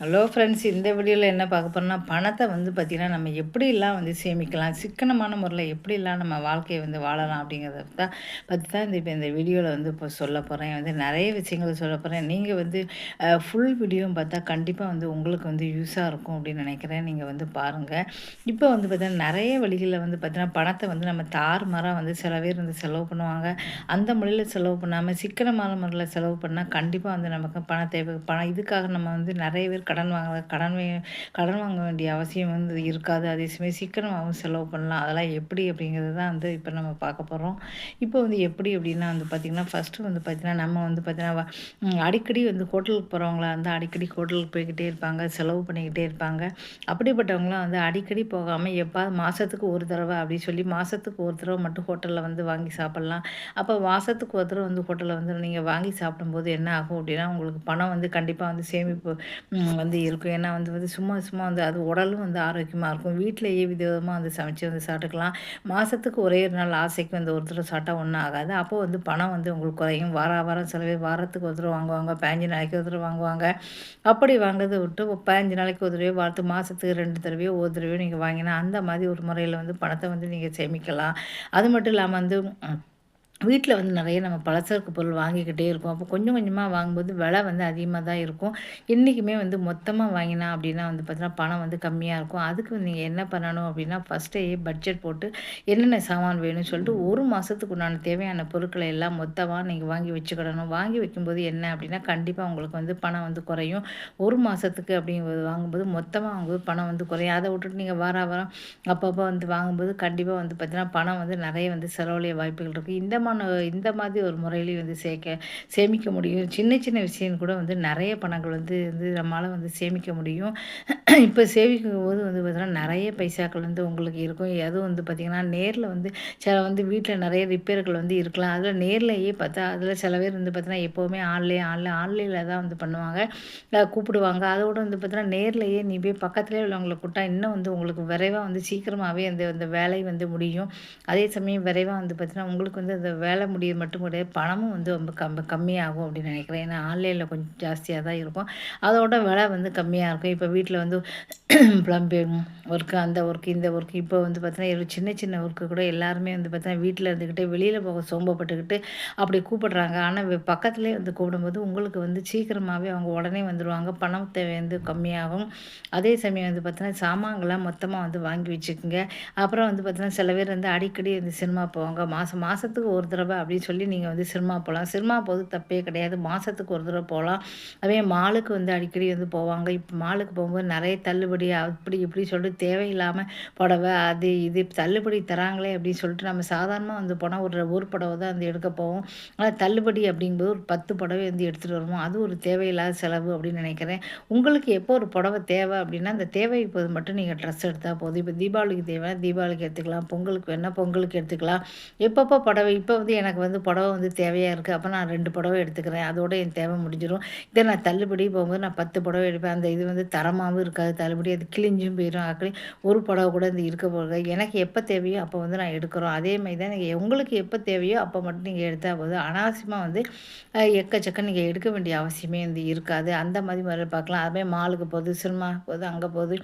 Hello friends இந்த வீடியோவில் என்ன பார்க்க போகிறோம்னா பணத்தை வந்து பார்த்திங்கன்னா நம்ம எப்படிலாம் வந்து சேமிக்கலாம் சிக்கனமான முறையில் எப்படிலாம் நம்ம வாழ்க்கையை வந்து வாழலாம் அப்படிங்கிறத தான் பற்றி தான் இந்த இப்போ இந்த வீடியோவில் வந்து இப்போ சொல்ல போகிறேன் வந்து நிறைய விஷயங்களை சொல்ல போகிறேன் நீங்கள் வந்து ஃபுல் வீடியோவும் பார்த்தா கண்டிப்பாக வந்து உங்களுக்கு வந்து யூஸாக இருக்கும் அப்படின்னு நினைக்கிறேன். நீங்கள் வந்து பாருங்கள் இப்போ வந்து பார்த்திங்கன்னா நிறைய வழிகளில் வந்து பார்த்திங்கன்னா பணத்தை வந்து நம்ம தாறுமாறாக வந்து சில பேர் வந்து செலவு பண்ணுவாங்க. அந்த முறையில் செலவு பண்ணாமல் சிக்கனமான முறையில் செலவு பண்ணால் கண்டிப்பாக வந்து நமக்கு பண தேவை பணம் இதுக்காக நம்ம வந்து நிறைய பேர் கடன் வாங்க கடன் கடன் வாங்க வேண்டிய அவசியம் வந்து இருக்காது. அதே சமயம் சீக்கிரமாகவும் செலவு பண்ணலாம். அதெல்லாம் எப்படி அப்படிங்கிறது தான் வந்து இப்போ நம்ம பார்க்க போகிறோம் இப்போ வந்து எப்படி அப்படின்னா வந்து பார்த்திங்கன்னா ஃபஸ்ட்டு வந்து பார்த்திங்கன்னா நம்ம வந்து பார்த்திங்கன்னா அடிக்கடி வந்து ஹோட்டலுக்கு போகிறவங்களா வந்து அடிக்கடி ஹோட்டலுக்கு போய்கிட்டே இருப்பாங்க செலவு பண்ணிக்கிட்டே இருப்பாங்க. அப்படிப்பட்டவங்களாம் வந்து அடிக்கடி போகாமல் எப்போ மாதத்துக்கு ஒரு தடவை அப்படின்னு சொல்லி மாதத்துக்கு ஒரு தடவை மட்டும் ஹோட்டலில் வந்து வாங்கி சாப்பிட்லாம். அப்போ மாதத்துக்கு ஒரு தடவை வந்து ஹோட்டலில் வந்து நீங்கள் வாங்கி சாப்பிடும்போது என்ன ஆகும் அப்படின்னா உங்களுக்கு பணம் வந்து கண்டிப்பாக வந்து சேமிப்பு வந்து இருக்கும். ஏன்னா வந்து வந்து சும்மா சும்மா வந்து அது உடலும் வந்து ஆரோக்கியமாக இருக்கும். வீட்டிலேயே விதவிதமாக வந்து சமைச்சு வந்து சாப்பிட்டுக்கலாம். மாதத்துக்கு ஒரே ஒரு நாள் ஆசைக்கு வந்து ஒருத்தர் சாப்பிட்டா ஒன்றும் ஆகாது. அப்போது வந்து பணம் வந்து உங்களுக்கு குறையும். வார வாரம் சில பேர் வாரத்துக்கு ஒருத்தர் வாங்குவாங்க. பதினஞ்சு நாளைக்கு ஒருத்தர் வாங்குவாங்க. அப்படி வாங்குறதை விட்டு பதினஞ்சு நாளைக்கு ஒரு தடவையோ வாரத்து மாதத்துக்கு ரெண்டு தடவையோ ஒரு தடவையோ நீங்கள் வாங்கினா அந்த மாதிரி ஒரு முறையில் வந்து பணத்தை வந்து நீங்கள் சேமிக்கலாம். அது மட்டும் இல்லாமல் வந்து வீட்டில் வந்து நிறைய நம்ம பலசரக்கு பொருள் வாங்கிக்கிட்டே இருக்கும். அப்போ கொஞ்சம் கொஞ்சமாக வாங்கும்போது விலை வந்து அதிகமாக தான் இருக்கும். என்றைக்குமே வந்து மொத்தமாக வாங்கினா அப்படின்னா வந்து பார்த்தீங்கன்னா பணம் வந்து கம்மியாக இருக்கும். அதுக்கு நீங்கள் என்ன பண்ணணும் அப்படின்னா ஃபஸ்ட்டே பட்ஜெட் போட்டு என்னென்ன சாமான் வேணும்னு சொல்லிட்டு ஒரு மாதத்துக்கு உண்டான தேவையான பொருட்களை எல்லாம் மொத்தமாக நீங்கள் வாங்கி வச்சுக்கிடணும். வாங்கி வைக்கும்போது என்ன அப்படின்னா கண்டிப்பாக உங்களுக்கு வந்து பணம் வந்து குறையும். ஒரு மாதத்துக்கு அப்படிங்கிறது வாங்கும்போது மொத்தமாக வாங்கும்போது பணம் வந்து குறையும். அதை விட்டுட்டு நீங்கள் வார வாரம் அப்பப்போ வந்து வாங்கும்போது கண்டிப்பாக வந்து பார்த்தீங்கன்னா பணம் வந்து நிறைய வந்து செலவுடைய வாய்ப்புகள் இருக்குது இந்த வருமானம் இந்த மாதிரி ஒரு முறையிலையும் வந்து சேர்க்க சேமிக்க முடியும். சின்ன சின்ன விஷயம் கூட வந்து நிறைய பணங்கள் வந்து வந்து நம்மளால் வந்து சேமிக்க முடியும். இப்போ சேமிக்கும் போது வந்து பார்த்திங்கன்னா நிறைய பைசாக்கள் வந்து உங்களுக்கு இருக்கும். அதுவும் வந்து பார்த்திங்கன்னா நேரில் வந்து சில வந்து வீட்டில் நிறைய ரிப்பேர்கள் வந்து இருக்கலாம். அதில் நேர்லேயே பார்த்தா அதில் சில பேர் வந்து பார்த்திங்கன்னா எப்போவுமே ஆன்லைன் ஆன்லைன் ஆன்லைனில் தான் வந்து பண்ணுவாங்க. கூப்பிடுவாங்க. அதோடு வந்து பார்த்திங்கன்னா நேர்லேயே நீ போய் பக்கத்துலேயே உள்ளவங்களை கூப்பிட்டா இன்னும் வந்து உங்களுக்கு விரைவாக வந்து சீக்கிரமாகவே அந்த அந்த வேலை வந்து முடியும். அதே சமயம் விரைவாக வந்து பார்த்திங்கன்னா உங்களுக்கு வந்து அந்த வேலை முடிய மட்டும் கிடையாது பணமும் வந்து ரொம்ப கம் கம்மியாகும் அப்படின்னு நினைக்கிறேன். ஏன்னா ஆன்லைனில் கொஞ்சம் ஜாஸ்தியாக தான் இருக்கும். அதோட விலை வந்து கம்மியாக இருக்கும். இப்போ வீட்டில் வந்து ப்ளம்பிங் ஒர்க்கு அந்த ஒர்க்கு இந்த ஒர்க்கு இப்போ வந்து பார்த்தீங்கன்னா சின்ன சின்ன ஒர்க்கு கூட எல்லாருமே வந்து பார்த்தீங்கன்னா வீட்டில் இருந்துக்கிட்டே வெளியில் போக சோம்பப்பட்டுக்கிட்டு அப்படி கூப்பிடுறாங்க. ஆனால் பக்கத்துலேயே வந்து கூப்பிடும்போது உங்களுக்கு வந்து சீக்கிரமாகவே அவங்க உடனே வந்துடுவாங்க பணம் தேவை வந்து கம்மியாகும். அதே சமயம் வந்து பார்த்தீங்கன்னா சாமான்கள்லாம் மொத்தமாக வந்து வாங்கி வச்சுக்கோங்க. அப்புறம் வந்து பார்த்தீங்கன்னா சில பேர் வந்து அடிக்கடி வந்து சினிமா போவாங்க. மாதம் மாதத்துக்கு ஒரு தடவை அப்படின்னு சொல்லி நீங்கள் வந்து சினிமா போகலாம் சினிமா போது தப்பே கிடையாது. மாதத்துக்கு ஒரு தடவை போகலாம் அதே மாலுக்கு வந்து அடிக்கடி வந்து போவாங்க. இப்போ மாலுக்கு போகும்போது நிறைய தள்ளுபடி அப்படி இப்படி சொல்லிட்டு தேவையில்லாமல் புடவை அது இது தள்ளுபடி தராங்களே அப்படின்னு சொல்லிட்டு நம்ம சாதாரணமாக வந்து போனால் ஒரு ஒரு புடவை தான் வந்து எடுக்க போவோம். ஆனால் தள்ளுபடி அப்படிங்கும்போது ஒரு பத்து புடவை வந்து எடுத்துகிட்டு வருவோம். அது ஒரு தேவையில்லாத செலவு அப்படின்னு நினைக்கிறேன். உங்களுக்கு எப்போ ஒரு புடவை தேவை அப்படின்னா அந்த தேவை போது மட்டும் நீங்கள் ட்ரெஸ் எடுத்தால் போதும். இப்போ தீபாவளிக்கு தேவை தீபாவளிக்கு எடுத்துக்கலாம். பொங்கலுக்கு வேணால் பொங்கலுக்கு எடுத்துக்கலாம். எப்பப்போ புடவை இப்போ வந்து எனக்கு வந்து புடவை வந்து தேவையாக இருக்குது அப்போ நான் ரெண்டு புடவை எடுத்துக்கிறேன். அதோட என் தேவை முடிஞ்சிடும் இதை நான் தள்ளுபடி போகும்போது நான் பத்து புடவை எடுப்பேன். அந்த இது வந்து தரமாகவும் இருக்காது. தள்ளுபடி அது கிழிஞ்சும் போயிடும் ஆக்களி ஒரு புடவை கூட இந்த இருக்க போகிறது எனக்கு எப்போ தேவையோ அப்போ வந்து நான் எடுக்கிறோம். அதே மாதிரி தான் நீங்கள் உங்களுக்கு எப்போ தேவையோ அப்போ மட்டும் நீங்கள் எடுத்தால் போதும். அனாவசியமாக வந்து எக்கச்சக்கம் நீங்கள் எடுக்க வேண்டிய அவசியமே வந்து இருக்காது. அந்த மாதிரி முறையில் பார்க்கலாம். அதுமாதிரி மாலுக்கு போகுது சினிமா போகுது அங்கே போகுது.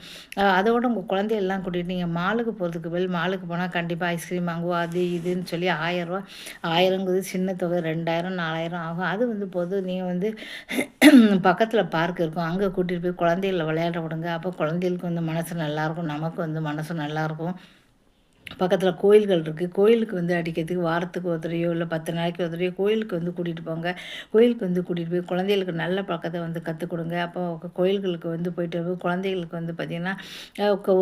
அதோட உங்கள் குழந்தையெல்லாம் கூட்டிகிட்டு நீங்கள் மாலுக்கு போகிறதுக்கு பதில் மாலுக்கு போனால் கண்டிப்பாக ஐஸ்கிரீம் வாங்குவோம். அது இதுன்னு சொல்லி ஆயிரரூவா ஆயிரங்குது சின்ன தொகை ரெண்டாயிரம் நாலாயிரம் ஆகும். அது வந்து பொது நீங்கள் வந்து பக்கத்தில் பார்க் இருக்கும். அங்கே கூட்டிகிட்டு போய் குழந்தைகளை விளையாட விடுங்க. அப்போ குழந்தைகளுக்கு வந்து மனசு நல்லாயிருக்கும் நமக்கு வந்து மனசு நல்லாயிருக்கும் பக்கத்தில் கோயில்கள் இருக்குது கோயிலுக்கு வந்து அடிக்கிறதுக்கு வாரத்துக்கு ஒரு இல்லை பத்து நாளைக்கு ஒருத்தரையோ கோயிலுக்கு வந்து கூட்டிகிட்டு போங்க. கோயிலுக்கு வந்து கூட்டிகிட்டு போய் குழந்தைகளுக்கு நல்ல பழக்கத்தை வந்து கற்றுக் கொடுங்க. அப்போ கோயில்களுக்கு வந்து போயிட்டு குழந்தைகளுக்கு வந்து பார்த்திங்கன்னா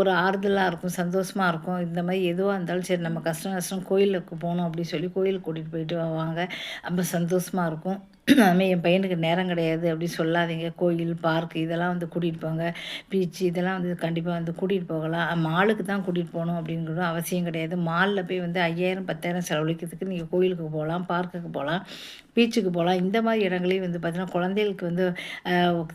ஒரு ஆறுதலாக இருக்கும் சந்தோஷமாக இருக்கும். இந்த மாதிரி எதுவாக இருந்தாலும் சரி நம்ம கஷ்டம் நஷ்டம் கோயிலுக்கு போகணும் அப்படின்னு சொல்லி கோயிலுக்கு கூட்டிகிட்டு போயிட்டு வாங்க ரொம்ப சந்தோஷமாக இருக்கும். அதுமாதிரி என் பையனுக்கு நேரம் கிடையாது அப்படி சொல்லாதீங்க. கோயில் பார்க் இதெல்லாம் வந்து கூட்டிகிட்டு போங்க. பீச் இதெல்லாம் வந்து கண்டிப்பாக வந்து கூட்டிகிட்டு போகலாம். மாலுக்கு தான் கூட்டிகிட்டு போகணும் அப்படிங்கிறது அவசியம் கிடையாது. மாலில் போய் வந்து ஐயாயிரம் பத்தாயிரம் செலவழிக்கிறதுக்கு நீங்கள் கோயிலுக்கு போகலாம் பார்க்குக்கு போகலாம். பீச்சுக்கு போகலாம். இந்த மாதிரி இடங்களையும் வந்து பார்த்திங்கன்னா குழந்தைகளுக்கு வந்து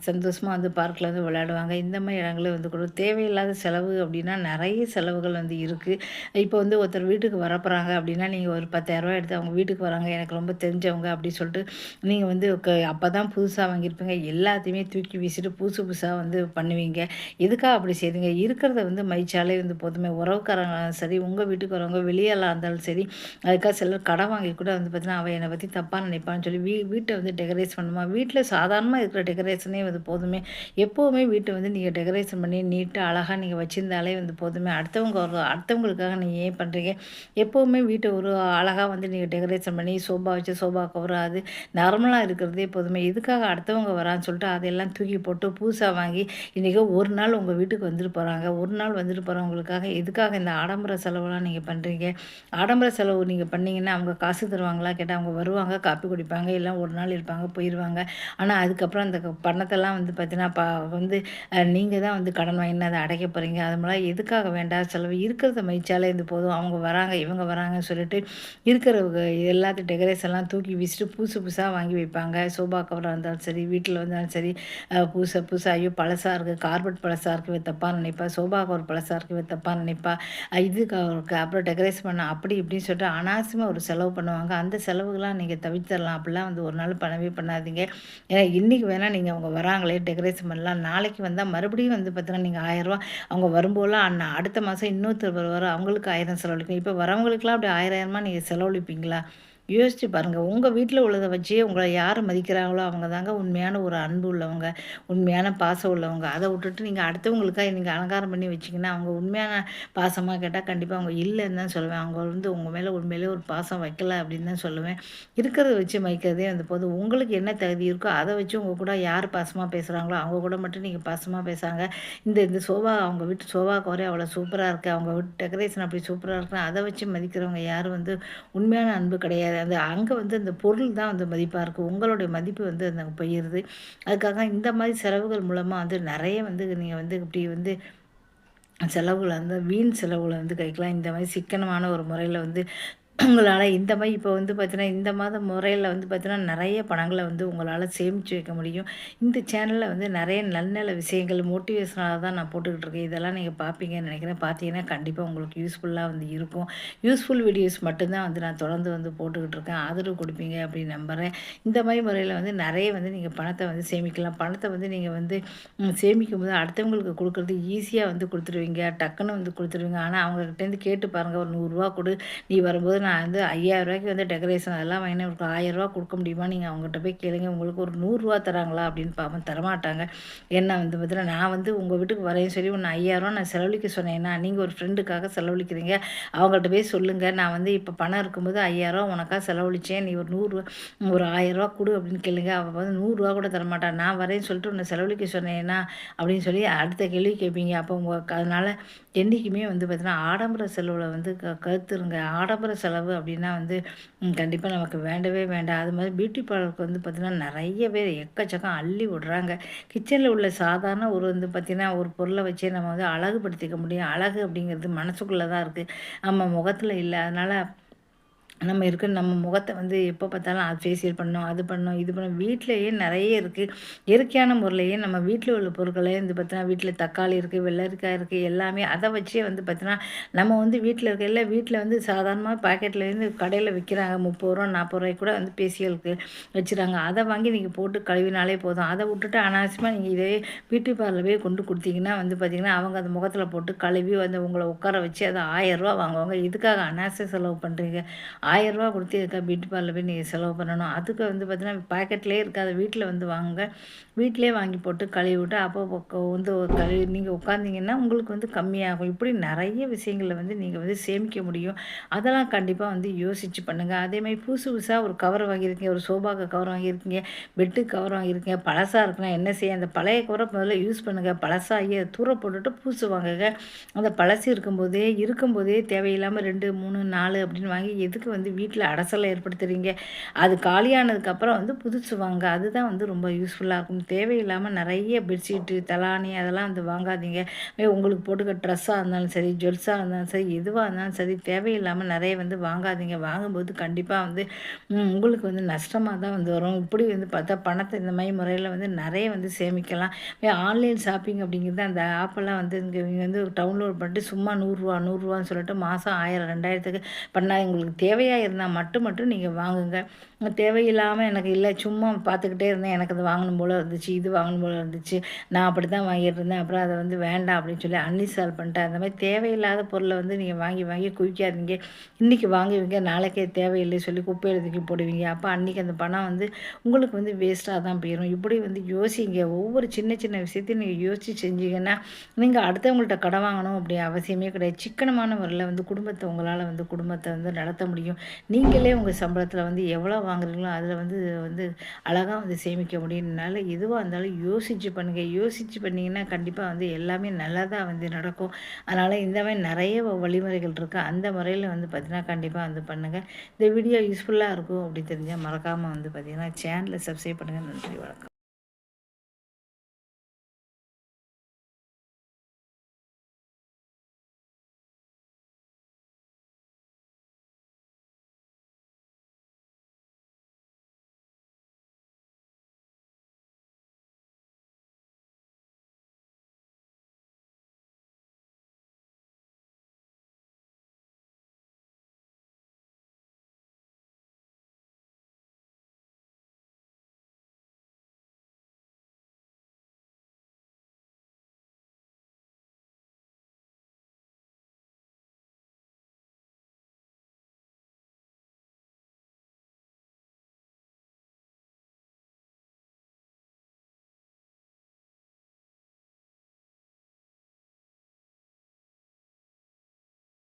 சந்தோஷமாக வந்து பார்க்கில் வந்து விளையாடுவாங்க. இந்த மாதிரி இடங்களும் வந்து கூட தேவையில்லாத செலவு அப்படின்னா நிறைய செலவுகள் வந்து இருக்குது இப்போ வந்து ஒருத்தர் வீட்டுக்கு வரப்போகிறாங்க அப்படின்னா நீங்கள் ஒரு பத்தாயிரரூவா எடுத்து அவங்க வீட்டுக்கு வராங்க எனக்கு ரொம்ப தெரிஞ்சவங்க அப்படி சொல்லிட்டு நீங்கள் வந்து அப்போ தான் புதுசாக வாங்கியிருப்பீங்க. எல்லாத்தையுமே தூக்கி வீசிட்டு புதுசு புதுசாக வந்து பண்ணுவீங்க. எதுக்காக அப்படி செய்யுங்க இருக்கிறத வந்து மயிச்சாலே வந்து போதுமே. உறவுக்காரங்க சரி உங்கள் வீட்டுக்கு வரவங்க வெளியெல்லாம் இருந்தாலும் சரி அதுக்காக சிலர் கடன் வாங்கி கூட வந்து பார்த்தீங்கன்னா அவள் என்னை பற்றி தப்பாக நினைப்பான்னு சொல்லி வீ வீட்டை வந்து டெக்கரேட் பண்ணுமா? வீட்டில் சாதாரணமாக இருக்கிற டெக்கரேஷனே வந்து போதுமே. எப்போவுமே வீட்டை வந்து நீங்கள் டெக்கரேஷன் பண்ணி நீட்டாக அழகாக நீங்கள் வச்சுருந்தாலே வந்து போதுமே. அடுத்தவங்க ஒரு அடுத்தவங்களுக்காக நீங்கள் ஏன் பண்ணுறீங்க எப்போவுமே வீட்டை ஒரு அழகாக வந்து நீங்கள் டெக்கரேஷன் பண்ணி சோபா வச்சு சோபா கவர் அது நார்மலாக இருக்கிறதே போதுமே. எதுக்காக அடுத்தவங்க வரான்னு சொல்லிட்டு அதெல்லாம் தூக்கி போட்டு புதுசாக வாங்கி இன்றைக்கி ஒரு நாள் உங்கள் வீட்டுக்கு வந்துட்டு போகிறாங்க ஒரு நாள் வந்துட்டு போகிறவங்களுக்காக எதுக்காக இந்த ஆடம்பர செலவுலாம் நீங்கள் பண்ணுறீங்க ஆடம்பர செலவு நீங்கள் பண்ணிங்கன்னா அவங்க காசு தருவாங்களா? கேட்டால் அவங்க வருவாங்க காப்பி பிடிப்பாங்க எல்லாம் ஒரு நாள் இருப்பாங்க போயிடுவாங்க ஆனால் அதுக்கப்புறம் அந்த பணத்தெல்லாம் வந்து பார்த்தீங்கன்னா பா வந்து நீங்கள் தான் வந்து கடன் வாங்கினா அதை அடைக்க போகிறீங்க அது மாதிரிலாம் எதுக்காக வேண்டாம் செலவு? இருக்கிறத மகிழ்ச்சியாலே இருந்து போதும். அவங்க வராங்க இவங்க வராங்கன்னு சொல்லிட்டு இருக்கிறவங்க டெக்கரேஷன் எல்லாம் தூக்கி வீசிட்டு புதுசு புதுசாக வாங்கி வைப்பாங்க. சோபா கவராக இருந்தாலும் சரி வீட்டில் வந்தாலும் சரி புதுசாக புதுசாக ஐயோ பழசாக இருக்குது கார்பெட் பழசாக இருக்குது தப்பாக நினைப்பா சோபா கவர் பழசாக இருக்குது தப்பாக நினைப்பா இதுக்கு அவருக்கு அப்புறம் டெக்கரேஷன் பண்ண அப்படி இப்படின்னு சொல்லிட்டு அனாவசியமாக ஒரு செலவு பண்ணுவாங்க. அந்த செலவுகள்லாம் நீங்கள் தவிர்த்தரலாம் அப்படிலாம் வந்து ஒரு நாள் பண்ணவே பண்ணாதீங்க. ஏன்னா இன்றைக்கி வேணால் நீங்கள் அவங்க வராங்களே டெக்கரேஷன் பண்ணலாம். நாளைக்கு வந்தால் மறுபடியும் வந்து பார்த்தீங்கன்னா நீங்கள் ஆயிரரூவா அவங்க வரும்போதெல்லாம் அண்ணா அடுத்த மாதம் இன்னொருத்தர் வருவார். அவங்களுக்கு ஆயிரம் செலவழிக்கும் இப்போ வரவங்களுக்குலாம் அப்படி ஆயிரம் ஆயிரமாக நீங்கள் செலவழிப்பீங்களா? யோசித்து பாருங்கள் உங்கள் வீட்டில் உள்ளதை வச்சே உங்களை யார் மதிக்கிறாங்களோ அவங்க தாங்க உண்மையான ஒரு அன்பு உள்ளவங்க உண்மையான பாசம் உள்ளவங்க. அதை விட்டுட்டு நீங்கள் அடுத்தவங்களுக்காக நீங்கள் அலங்காரம் பண்ணி வச்சிங்கன்னா அவங்க உண்மையான பாசமாக கேட்டால் கண்டிப்பாக அவங்க இல்லைன்னு தான் சொல்லுவேன். அவங்க வந்து உங்கள் மேலே உண்மையிலே ஒரு பாசம் வைக்கல அப்படின்னு தான் சொல்லுவேன். இருக்கிறத வச்சு வைக்கிறதே அந்த போது உங்களுக்கு என்ன தகுதி இருக்கோ அதை வச்சு உங்கள் கூட யார் பாசமாக பேசுகிறாங்களோ அவங்க கூட மட்டும் நீங்கள் பாசமாக பேசுகிறாங்க இந்த இந்த சோபா அவங்க வீட்டு சோபா குறை அவ்வளோ சூப்பராக இருக்குது அவங்க வீட்டு டெக்கரேஷன் அப்படி சூப்பராக இருக்குன்னு அதை வச்சு மதிக்கிறவங்க யாரும் வந்து உண்மையான அன்பு கிடையாது. அந்த அங்கே வந்து அந்த பொருள் தான் வந்து மதிப்பாக இருக்குது உங்களுடைய மதிப்பு வந்து அந்த போயிடுது அதுக்காக இந்த மாதிரி செலவுகள் மூலமாக வந்து நிறைய வந்து நீங்கள் வந்து இப்படி வந்து செலவுகளை வந்து வீண் செலவுகளை வந்து கைக்கலாம் இந்த மாதிரி சிக்கனமான ஒரு முறையில் வந்து உங்களால் இந்த மாதிரி இப்போ வந்து பார்த்தீங்கன்னா இந்த மாதம் முறையில் வந்து பார்த்தீங்கன்னா நிறைய பணங்களை வந்து உங்களால் சேமித்து வைக்க முடியும். இந்த சேனலில் வந்து நிறைய நல்ல நல்ல விஷயங்கள் மோட்டிவேஷனாக தான் நான் போட்டுக்கிட்டு இருக்கேன். இதெல்லாம் நீங்கள் பார்ப்பீங்கன்னு நினைக்கிறேன். பார்த்தீங்கன்னா கண்டிப்பாக உங்களுக்கு யூஸ்ஃபுல்லாக வந்து இருக்கும். யூஸ்ஃபுல் வீடியோஸ் மட்டும்தான் வந்து நான் தொடர்ந்து வந்து போட்டுக்கிட்டு இருக்கேன். ஆதரவு கொடுப்பீங்க அப்படின்னு நம்புகிறேன் இந்த மாதிரி முறையில் வந்து நிறைய வந்து நீங்கள் பணத்தை வந்து சேமிக்கலாம். பணத்தை வந்து நீங்கள் வந்து சேமிக்கும் போது அடுத்தவங்களுக்கு கொடுக்குறது ஈஸியாக வந்து கொடுத்துருவீங்க. டக்குன்னு வந்து கொடுத்துருவீங்க. ஆனால் அவங்ககிட்டேருந்து கேட்டு பாருங்கள் ஒரு நூறுரூவா கொடு. நீ வரும்போது நான் நான் வந்து ஐயாயிரரூவாய்க்கு வந்து டெக்கரேஷன் அதெல்லாம் வாங்கினா உங்களுக்கு ஆயிரரூவா கொடுக்க முடியுமா? நீங்கள் அவங்ககிட்ட போய் கேளுங்க. உங்களுக்கு ஒரு நூறுரூவா தராங்களா? அப்படின்னு பார்ப்போம் தரமாட்டாங்க. என்ன வந்து பதில் நான் வந்து உங்கள் வீட்டுக்கு வரேன்னு சொல்லி ஒன்று ஐயாயிரரூவா நான் செலவழிக்க சொன்னேன்னா நீங்கள் ஒரு ஃப்ரெண்டுக்காக செலவழிக்கிறீங்க. அவங்கள்ட்ட போய் சொல்லுங்கள் நான் வந்து இப்போ பணம் இருக்கும்போது ஐயாயிரரூவா உனக்காக செலவழித்தேன் நீ ஒரு நூறு ஒரு ஆயிரரூவா கொடு அப்படின்னு கேளுங்க. அவள் வந்து நூறுரூவா கூட தரமாட்டான் நான் வரேன்னு சொல்லிட்டு உன்னை செலவழிக்க சொன்னேன்னா அப்படின்னு சொல்லி அடுத்த கேள்வி கேட்பீங்க அப்போ உங்கள் அதனால் என்றைக்குமே வந்து பார்த்தீங்கன்னா ஆடம்பர செலவில் வந்து க கருத்துருங்க. ஆடம்பர செலவு அப்படின்னா வந்து கண்டிப்பாக நமக்கு வேண்டவே வேண்டாம். அது மாதிரி பியூட்டி பார்லருக்கு வந்து பார்த்திங்கன்னா நிறைய பேர் எக்கச்சக்கம் அள்ளி விடுறாங்க. கிச்சனில் உள்ள சாதாரண ஒரு வந்து பார்த்திங்கன்னா ஒரு பொருளை வச்சே நம்ம வந்து அழகுபடுத்திக்க முடியும். அழகு அப்படிங்கிறது மனசுக்குள்ளே தான் இருக்குது நம்ம முகத்தில் இல்லை. அதனால் நம்ம இருக்க நம்ம முகத்தை வந்து எப்போ பார்த்தாலும் அது ஃபேஷியல் பண்ணோம் அது பண்ணோம் இது பண்ணோம் வீட்டிலையே நிறைய இருக்குது இயற்கையான முறையிலேயே நம்ம வீட்டில் உள்ள பொருட்களே வந்து பார்த்தீங்கன்னா வீட்டில் தக்காளி இருக்குது வெள்ளரிக்காய் இருக்குது எல்லாமே அதை வச்சே வந்து பார்த்தீங்கன்னா நம்ம வந்து வீட்டில் இருக்க இல்லை வீட்டில் வந்து சாதாரணமாக பாக்கெட்லேருந்து கடையில் விற்கிறாங்க முப்பது ரூபா நாற்பது ரூபாய்க்கு கூட வந்து ஃபேஷியலுக்கு வச்சுறாங்க. அதை வாங்கி நீங்கள் போட்டு கழுவினாலே போதும். அதை விட்டுட்டு அனாவசியமாக நீங்கள் இதே பியூட்டி பார்லர் போய் கொண்டு கொடுத்தீங்கன்னா வந்து பார்த்திங்கன்னா அவங்க அந்த முகத்தில் போட்டு கழுவி வந்து உங்களை உட்கார வச்சு அதை ஆயிரரூவா வாங்குவாங்க. இதுக்காக அனாவசிய செலவு பண்ணுறீங்க ஆயிரரூவா கொடுத்து எதுக்காக பியூட்டி பார்லர் போய் நீங்கள் செலவு பண்ணணும். அதுக்கு வந்து பார்த்திங்கன்னா பாக்கெட்லேயே இருக்காது. வீட்டில் வந்து வாங்க. வீட்டிலே வாங்கி போட்டு கழுவி விட்டு அப்போ வந்து கழுவி நீங்கள் உட்காந்திங்கன்னா உங்களுக்கு வந்து கம்மியாகும். இப்படி நிறைய விஷயங்களை வந்து நீங்கள் வந்து சேமிக்க முடியும். அதெல்லாம் கண்டிப்பாக வந்து யோசித்து பண்ணுங்கள் அதேமாதிரி புதுசு புதுசாக ஒரு கவர் வாங்கியிருக்கீங்க. ஒரு சோபாக்கு கவர் வாங்கியிருக்கீங்க. பெட்டு கவர் வாங்கியிருக்கீங்க. பழசாக இருக்குன்னா என்ன செய்ய அந்த பழைய கவரை முதல்ல யூஸ் பண்ணுங்கள் பழசாகி அதை தூர போட்டுட்டு புதுசு வாங்குங்க. அந்த பழசு இருக்கும்போதே இருக்கும்போதே தேவையில்லாமல் ரெண்டு மூணு நாலு அப்படின்னு வாங்கி எதுக்கு வந்து வந்து வீட்டில் அடசலை ஏற்படுத்துகிறீங்க அது காலியானதுக்கப்புறம் வந்து புதுசு வாங்க அதுதான் வந்து ரொம்ப யூஸ்ஃபுல்லாக இருக்கும் தேவையில்லாமல் நிறைய பெட்ஷீட்டு தலானி அதெல்லாம் வந்து வாங்காதீங்க. உங்களுக்கு போட்டுக்க ட்ரெஸ்ஸாக இருந்தாலும் சரி ஜுவல்ஸாக இருந்தாலும் சரி எதுவாக இருந்தாலும் சரி தேவையில்லாமல் நிறைய வந்து வாங்காதீங்க. வாங்கும்போது கண்டிப்பாக வந்து உங்களுக்கு வந்து நஷ்டமாக தான் வந்து வரும். இப்படி வந்து பார்த்தா பணத்தை இந்த மாதிரி முறையில் வந்து நிறைய வந்து சேமிக்கலாம். ஆன்லைன் ஷாப்பிங் அப்படிங்கிறது அந்த ஆப்பெல்லாம் வந்து இங்கே வந்து டவுன்லோட் பண்ணிட்டு சும்மா நூறுரூவா நூறுரூவான்னு சொல்லிட்டு மாதம் ஆயிரம் ரெண்டாயிரத்துக்கு பண்ணால் உங்களுக்கு தேவையாக இருந்தால் மட்டும் மட்டும் நீங்கள் வாங்குங்க. தேவையில்லாமல் எனக்கு இல்லை சும்மா பார்த்துக்கிட்டே இருந்தேன். எனக்கு அது வாங்கணும் போல் இருந்துச்சு இது வாங்கணும் போல் இருந்துச்சு. நான் அப்படி தான் வாங்கிட்டு இருந்தேன் அப்புறம் அதை வந்து வேண்டாம் அப்படின்னு சொல்லி அன்னிசால் பண்ணிட்டேன். அந்த மாதிரி தேவையில்லாத பொருளை வந்து நீங்கள் வாங்கி வாங்கி குவிக்காதீங்க. இன்றைக்கி வாங்குவீங்க நாளைக்கே தேவையில்லை சொல்லி குப்பையில் தூக்கி போடுவீங்க. அப்போ அன்றைக்கி அந்த பணம் வந்து உங்களுக்கு வந்து வேஸ்ட்டாக தான் போயிடும் இப்படி வந்து யோசிங்க. ஒவ்வொரு சின்ன சின்ன விஷயத்தையும் நீங்கள் யோசித்து செஞ்சீங்கன்னா நீங்கள் அடுத்தவங்கள்ட்ட கடன் வாங்கணும் அப்படி அவசியமே கிடையாது. சிக்கனமான முறையில் வந்து குடும்பத்தை உங்களால் வந்து குடும்பத்தை வந்து நடத்த முடியும். நீங்களே உங்கள் சம்பளத்தில் வந்து எவ்வளோ வாங்குறீங்களோ அதில் வந்து வந்து அழகாக வந்து சேமிக்க முடியும்னால எதுவாக இருந்தாலும் யோசித்து பண்ணுங்கள் யோசித்து பண்ணிங்கன்னா கண்டிப்பாக வந்து எல்லாமே நல்லா தான் வந்து நடக்கும். அதனால் இந்த மாதிரி நிறைய வழிமுறைகள் இருக்குது அந்த முறையில் வந்து பார்த்திங்கன்னா கண்டிப்பாக வந்து பண்ணுங்கள் இந்த வீடியோ யூஸ்ஃபுல்லாக இருக்கும் அப்படி தெரிஞ்சால் மறக்காமல் வந்து பார்த்திங்கன்னா சேனலை சப்ஸ்கிரைப் பண்ணுங்கள் நன்றி வணக்கம்.